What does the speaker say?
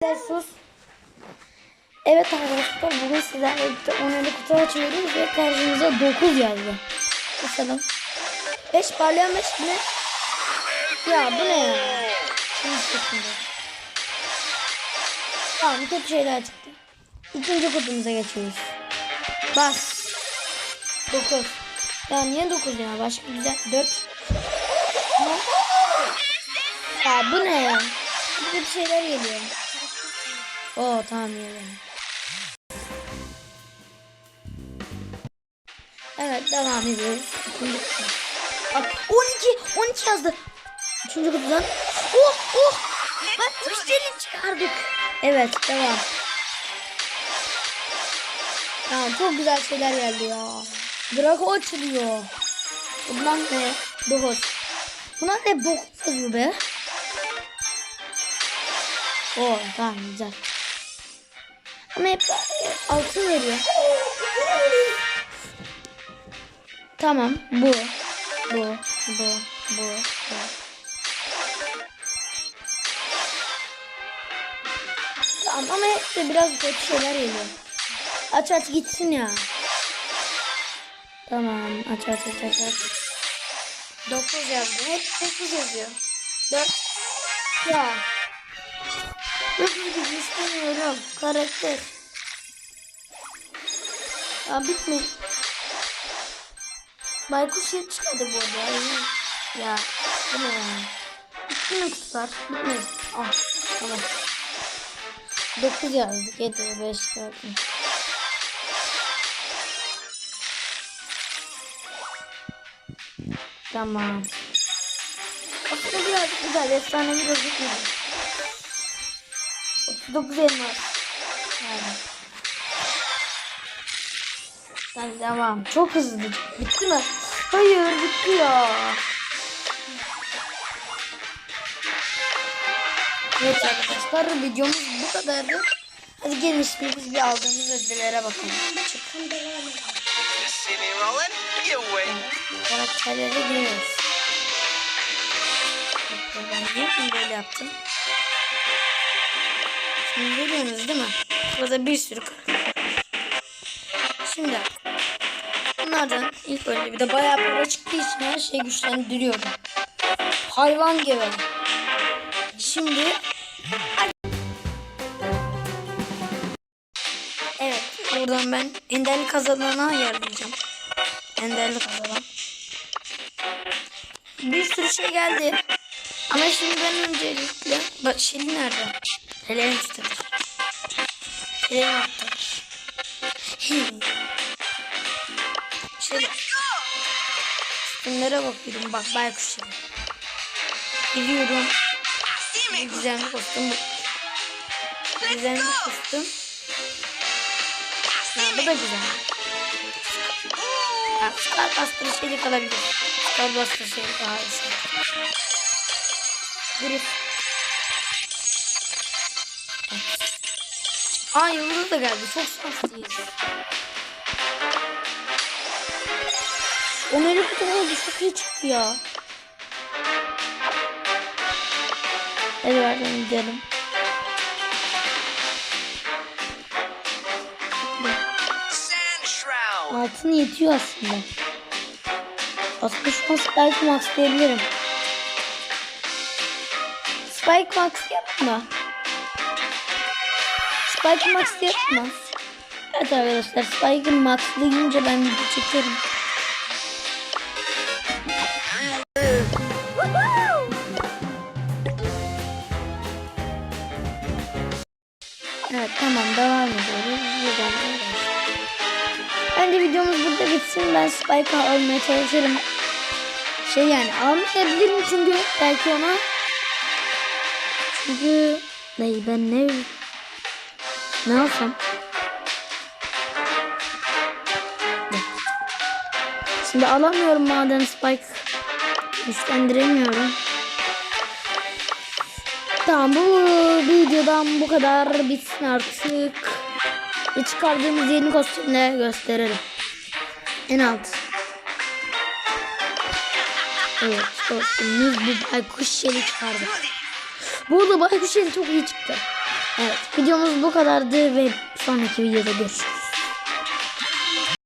Sus. Evet arkadaşlar bugün sizlerle birlikte 10 kutu açıyoruz ve karşımıza 9 yazdı. Bakalım. 5 parlayan 5 ne? Ya bu ne ya? Şimdi sıkıntı. Tamam kötü şeyler çıktı. İkinci kutumuza geçiyoruz. Bas. 9. Ya niye 9 ya? Başka güzel. 4. Ya bu ne ya? Bir şeyler geliyor. Oo tamam geliyor. Evet devam ediyoruz. İkinci kutu. Bak 12 12 yazdı. Üçüncü kutudan. Oh oh. Bak müşteri çıkardık. Evet devam. Tamam çok güzel şeyler geldi ya. Drago açılıyor. Bundan ne? Dokuz. Bundan ne dokuz yazıyor be? Oo tamam güzel. Ama hep altın veriyor. Tamam bu. Bu. Bu. Bu. Bu. Tamam ama hep de biraz kötü şeyler geliyor. Aç aç gitsin ya. Tamam aç aç aç aç aç. 9 yazdı. Hep 9 yazıyor. 4. Ya. 9 gibi istemiyorum. Karakter. Ya bitme. Baykuş yet çıkardı bu arada. Ya. Bu ne ya? Bitti mi kutular? Bitmedi. Ah. Tamam. 9 yazdık. 7, 5, 4. Tamam. Aslında birazcık güzel. Efsane bir gözükmüyor. 39 elmas. Yani. Devam. Çok hızlı. Bitti mi? Hayır bitti ya. Evet arkadaşlar videomuz bu kadardı. Hadi gelin şimdi biz bir aldığımız ödüllere bakalım. Çıkın devam edelim. Karakterlere giriyoruz. Ben niye böyle yaptım? Şimdi görüyorsunuz değil mi? Burada bir sürü. Şimdi bunlardan ilk önce bir de bayağı para çıktığı için her şeyi güçlendiriyorum. Hayvan gibi. Şimdi Evet buradan ben enderli kazanana ayarlayacağım. Enderli kazanan. Bir sürü şey geldi. Ama şimdi ben öncelikle bak Şeli nerede? Helen tutarır. Helen tutarır. Şöyle. Bunlara bakıyorum bak baykuş Şeli. Biliyorum. Bir Gizemli kostüm bu. Gizemli kostüm. Ha, bu da güzel. Ha, Scar Buster şeyde kalabilir. Scar Buster şey daha iyisi. Grif. Aa yıldız da geldi. Çok şanslıyız. O melek kutu oldu. Çok iyi çıktı ya. Hadi bakalım gidelim. Altın yetiyor aslında. Aslında şu an Spike Max diyebilirim. Spike Max yapma. Spike Max yapma. Evet arkadaşlar Spike Max deyince ben video çekerim. Evet tamam devam ediyoruz. Buradan. Bence videomuz burada bitsin. Ben Spike'ı almaya çalışırım. Şey yani almayabilirim çünkü belki ona. Çünkü ne ben ne ne alsam? Şimdi alamıyorum madem Spike güçlendiremiyorum. Tamam bu videodan bu kadar bitsin artık. Ve çıkardığımız yeni kostümleri gösterelim. En alt. Evet kostümümüz bu baykuş şeli çıkardık. Bu arada baykuş şeli çok iyi çıktı. Evet videomuz bu kadardı ve sonraki videoda görüşürüz.